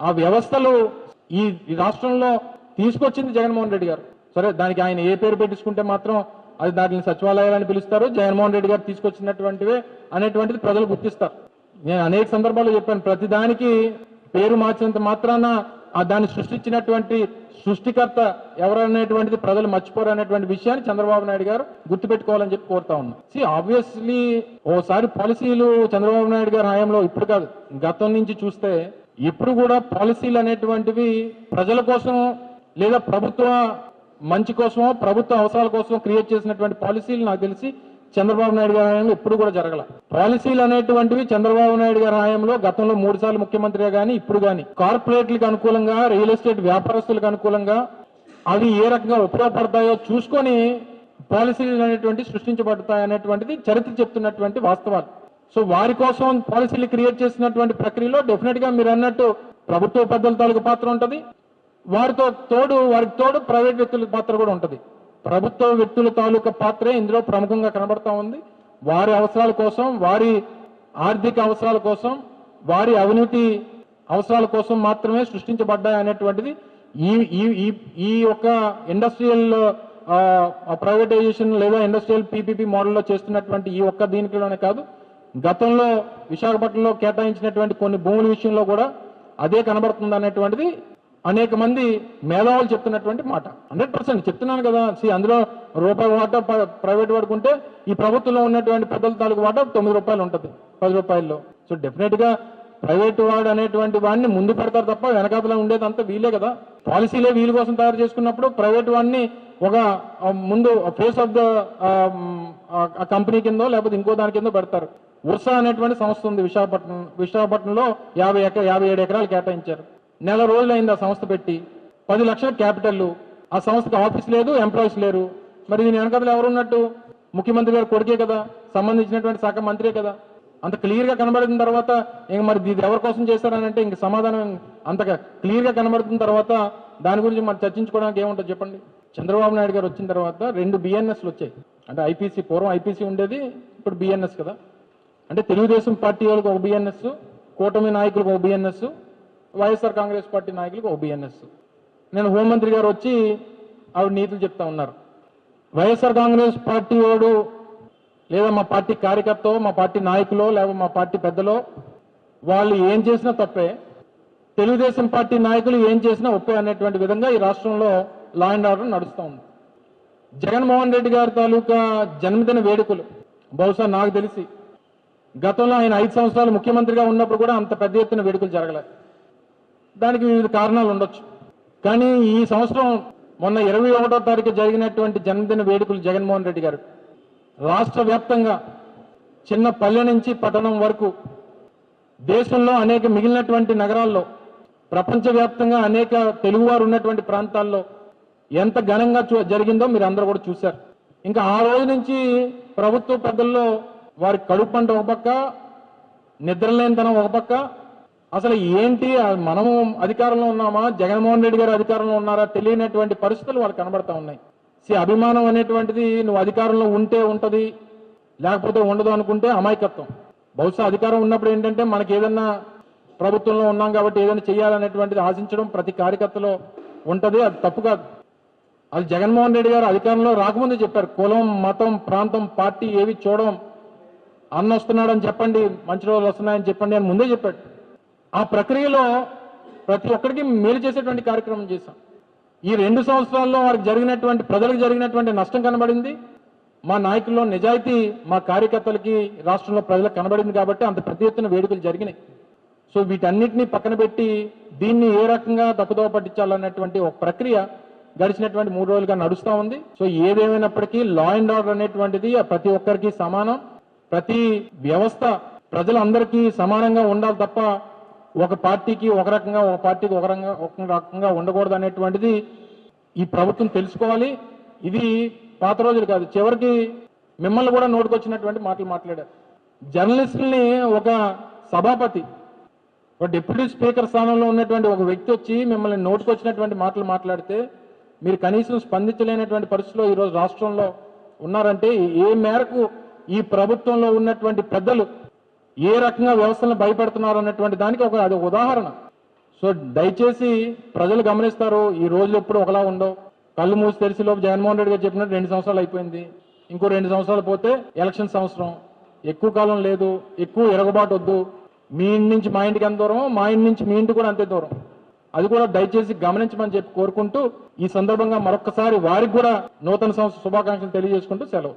ఆ వ్యవస్థలు ఈ రాష్ట్రంలో తీసుకొచ్చింది జగన్మోహన్ రెడ్డి గారు. సరే దానికి ఆయన ఏ పేరు పెట్టించుకుంటే మాత్రం అది దానిని సచివాలయాలని పిలుస్తారు జగన్మోహన్ రెడ్డి గారు తీసుకొచ్చినటువంటివే అనేటువంటిది ప్రజలు గుర్తిస్తారు. నేను అనేక సందర్భాల్లో చెప్పాను ప్రతి దానికి పేరు మార్చినంత మాత్రాన ఆ దాన్ని సృష్టించినటువంటి సృష్టికర్త ఎవరనేటువంటిది ప్రజలు మర్చిపోరు అనేటువంటి విషయాన్ని చంద్రబాబు నాయుడు గారు గుర్తుపెట్టుకోవాలని చెప్పి కోరుతా ఉన్నా. సి ఆబ్వియస్లీ ఓసారి పాలసీలు చంద్రబాబు నాయుడు గారి హయాంలో ఇప్పుడు కాదు. గతం నుంచి చూస్తే ఇప్పుడు కూడా పాలసీలు అనేటువంటివి ప్రజల కోసం లేదా ప్రభుత్వ మంచి కోసమో ప్రభుత్వ అవసరాల కోసం క్రియేట్ చేసినటువంటి పాలసీలు నాకు తెలిసి చంద్రబాబు నాయుడు గారి హయాంలో ఎప్పుడు కూడా జరగల. పాలసీలు అనేటువంటివి చంద్రబాబు నాయుడు గారి హయాంలో గతంలో మూడు సార్లు ముఖ్యమంత్రిగా కానీ ఇప్పుడు కానీ కార్పొరేట్లకు అనుకూలంగా రియల్ ఎస్టేట్ వ్యాపారస్తులకు అనుకూలంగా అవి ఏ రకంగా ఉపయోగపడతాయో చూసుకొని పాలసీలు అనేటువంటి సృష్టించబడతాయి అనేటువంటిది చరిత్ర చెప్తున్నటువంటి వాస్తవాలు. సో వారి కోసం పాలసీలు క్రియేట్ చేసినటువంటి ప్రక్రియలో డెఫినెట్గా మీరు అన్నట్టు ప్రభుత్వ పెద్దల తాలూకు పాత్ర ఉంటుంది. వారితో తోడు వారికి తోడు ప్రైవేట్ వ్యక్తుల పాత్ర కూడా ఉంటుంది. ప్రభుత్వ వ్యక్తుల తాలూకా పాత్రే ఇందులో ప్రముఖంగా కనబడతా ఉంది. వారి అవసరాల కోసం వారి ఆర్థిక అవసరాల కోసం వారి అవినీతి అవసరాల కోసం మాత్రమే సృష్టించబడ్డాయి అనేటువంటిది ఈ ఈ ఈ ఈ యొక్క ఇండస్ట్రియల్ ప్రైవేటైజేషన్ లేదా ఇండస్ట్రియల్ పీపీపీ మోడల్లో చేస్తున్నటువంటి ఈ ఒక్క దీనికిలోనే కాదు. గతంలో విశాఖపట్నంలో కేటాయించినటువంటి కొన్ని భూముల విషయంలో కూడా అదే కనబడుతుంది అనేటువంటిది అనేక మంది మేధావులు చెప్తున్నటువంటి మాట. హండ్రెడ్ పర్సెంట్ చెప్తున్నాను కదా. సి అందులో రూపాయి వాటా ప్ర- ప్రైవేట్ వాడుకుంటే ఈ ప్రభుత్వంలో ఉన్నటువంటి పెద్దల తాలూకు వాటా తొమ్మిది రూపాయలు ఉంటుంది పది రూపాయల్లో. సో డెఫినెట్గా ప్రైవేట్ వాడు అనేటువంటి వాడిని ముందు పెడతారు తప్ప వెనకాతలో ఉండేది అంతా వీలే కదా. పాలసీలే వీలు కోసం తయారు చేసుకున్నప్పుడు ప్రైవేట్ వాడిని ఒక ముందు ఫేస్ ఆఫ్ ద కంపెనీ కింద లేకపోతే ఇంకో దాని కింద పెడతారు. ఉర్సా అనేటువంటి సంస్థ ఉంది విశాఖపట్నం విశాఖపట్నంలో యాభై ఎకరా యాభై ఏడు ఎకరాలు కేటాయించారు. నెల రోజులైంది ఆ సంస్థ పెట్టి. పది లక్షల క్యాపిటల్ ఆ సంస్థకి ఆఫీస్ లేదు ఎంప్లాయీస్ లేరు. మరి దీని వెనకాతలు ఎవరున్నట్టు ముఖ్యమంత్రి గారు కొడుకే కదా సంబంధించినటువంటి శాఖ మంత్రే కదా. అంత క్లియర్గా కనబడిన తర్వాత ఇంక మరి ఇది ఎవరి కోసం చేశారనంటే ఇంక సమాధానం అంత క్లియర్గా కనబడుతున్న తర్వాత దాని గురించి మరి చర్చించుకోవడానికి ఏముంటుంది చెప్పండి? చంద్రబాబు నాయుడు గారు వచ్చిన తర్వాత రెండు బిఎన్ఎస్లు వచ్చాయి. అంటే ఐపీసీ పూర్వం ఐపీసీ ఉండేది ఇప్పుడు బిఎన్ఎస్ కదా. అంటే తెలుగుదేశం పార్టీ వాళ్ళకి ఒక బిఎన్ఎస్ కూటమి నాయకులకు ఒక బిఎన్ఎస్ వైఎస్ఆర్ కాంగ్రెస్ పార్టీ నాయకులకు ఒక బిఎన్ఎస్ నేను హోంమంత్రి గారు వచ్చి ఆవిడ నీతులు చెప్తా ఉన్నారు. వైఎస్ఆర్ కాంగ్రెస్ పార్టీ వాడు లేదా మా పార్టీ కార్యకర్త మా పార్టీ నాయకులో లేదా మా పార్టీ పెద్దలో వాళ్ళు ఏం చేసినా తప్పే. తెలుగుదేశం పార్టీ నాయకులు ఏం చేసినా ఒప్పే అనేటువంటి విధంగా ఈ రాష్ట్రంలో లా అండ్ ఆర్డర్ నడుస్తూ ఉంది. జగన్మోహన్ రెడ్డి గారి తాలూకా జన్మదిన వేడుకలు బహుశా నాకు తెలిసి గతంలో ఆయన ఐదు సంవత్సరాలు ముఖ్యమంత్రిగా ఉన్నప్పుడు కూడా అంత పెద్ద ఎత్తున వేడుకలు జరగలేదు దానికి వివిధ కారణాలు ఉండొచ్చు. కానీ ఈ సంవత్సరం మొన్న ఇరవై ఒకటో తారీఖు జరిగినటువంటి జన్మదిన వేడుకలు జగన్మోహన్ రెడ్డి గారు. రాష్ట్ర వ్యాప్తంగా చిన్న పల్లె నుంచి పట్టణం వరకు దేశంలో అనేక మిగిలినటువంటి నగరాల్లో ప్రపంచవ్యాప్తంగా అనేక తెలుగువారు ఉన్నటువంటి ప్రాంతాల్లో ఎంత ఘనంగా చూ- జరిగిందో మీరు అందరూ కూడా చూశారు. ఇంకా ఆ రోజు నుంచి ప్రభుత్వ పెద్దల్లో వారి కడుపు పంట ఒక పక్క నిద్రలేనితనం ఒక పక్క. అసలు ఏంటి? మనము అధికారంలో ఉన్నామా? జగన్మోహన్ రెడ్డి గారు అధికారంలో ఉన్నారా? తెలియనటువంటి పరిస్థితులు వాళ్ళు కనబడతా ఉన్నాయి. సి అభిమానం అనేటువంటిది నువ్వు అధికారంలో ఉంటే ఉంటుంది లేకపోతే ఉండదు అనుకుంటే అమాయకత్వం. బహుశా అధికారం ఉన్నప్పుడు ఏంటంటే మనకి ఏదన్నా ప్రభుత్వంలో ఉన్నాం కాబట్టి ఏదైనా చేయాలనేటువంటిది ఆశించడం ప్రతి కార్యకర్తలో ఉంటుంది. అది తప్పు కాదు. అది జగన్మోహన్ రెడ్డి గారు అధికారంలో రాకముందే చెప్పారు. కులం మతం ప్రాంతం పార్టీ ఏవి చూడడం అన్న వస్తున్నాడని చెప్పండి మంచి రోజులు వస్తున్నాయని చెప్పండి అని ముందే చెప్పాడు. ఆ ప్రక్రియలో ప్రతి ఒక్కరికి మేలు చేసేటువంటి కార్యక్రమం చేశాం. ఈ రెండు సంవత్సరాల్లో వారికి జరిగినటువంటి ప్రజలకు జరిగినటువంటి నష్టం కనబడింది. మా నాయకుల్లో నిజాయితీ మా కార్యకర్తలకి రాష్ట్రంలో ప్రజలకు కనబడింది కాబట్టి అంత పెద్ద ఎత్తున వేడుకలు జరిగినాయి. సో వీటన్నిటిని పక్కన పెట్టి దీన్ని ఏ రకంగా తప్పుదోవ పట్టించాలన్నటువంటి ఒక ప్రక్రియ గడిచినటువంటి మూడు రోజులుగా నడుస్తూ ఉంది. సో ఏదేమైనప్పటికీ లా అండ్ ఆర్డర్ అనేటువంటిది ప్రతి ఒక్కరికి సమానం. ప్రతి వ్యవస్థ ప్రజలందరికీ సమానంగా ఉండాలి తప్ప ఒక పార్టీకి ఒక రకంగా ఒక పార్టీకి ఒక రకంగా ఒక రకంగా ఉండకూడదు అనేటువంటిది ఈ ప్రభుత్వం తెలుసుకోవాలి. ఇది పాత రోజులు కాదు. చివరికి మిమ్మల్ని కూడా నోటుకొచ్చినటువంటి మాటలు మాట్లాడారు. జర్నలిస్టుల్ని ఒక సభాపతి ఒక డిప్యూటీ స్పీకర్ స్థానంలో ఉన్నటువంటి ఒక వ్యక్తి వచ్చి మిమ్మల్ని నోటుకొచ్చినటువంటి మాటలు మాట్లాడితే మీరు కనీసం స్పందించలేనటువంటి పరిస్థితిలో ఈరోజు రాష్ట్రంలో ఉన్నారంటే ఏ మేరకు ఈ ప్రభుత్వంలో ఉన్నటువంటి పెద్దలు ఏ రకంగా వ్యవస్థలను భయపెడుతున్నారు అన్నటువంటి దానికి ఒక అది ఉదాహరణ. సో దయచేసి ప్రజలు గమనిస్తారు ఈ రోజులు ఎప్పుడు ఒకలా ఉండవు. కళ్ళు మూసి తెరిచి లోపు జగన్మోహన్ రెడ్డి గారు చెప్పినట్టు రెండు సంవత్సరాలు అయిపోయింది. ఇంకో రెండు సంవత్సరాలు పోతే ఎలక్షన్ సంవత్సరం. ఎక్కువ కాలం లేదు ఎక్కువ ఎరగబాటు వద్దు. మీ ఇంటి నుంచి మా ఇంటికి ఎంత దూరం మా ఇంటి నుంచి మీ ఇంటి కూడా అంతే దూరం. అది కూడా దయచేసి గమనించమని చెప్పి కోరుకుంటూ ఈ సందర్భంగా మరొకసారి వారికి కూడా నూతన సంవత్సర శుభాకాంక్షలు తెలియజేసుకుంటూ సెలవు.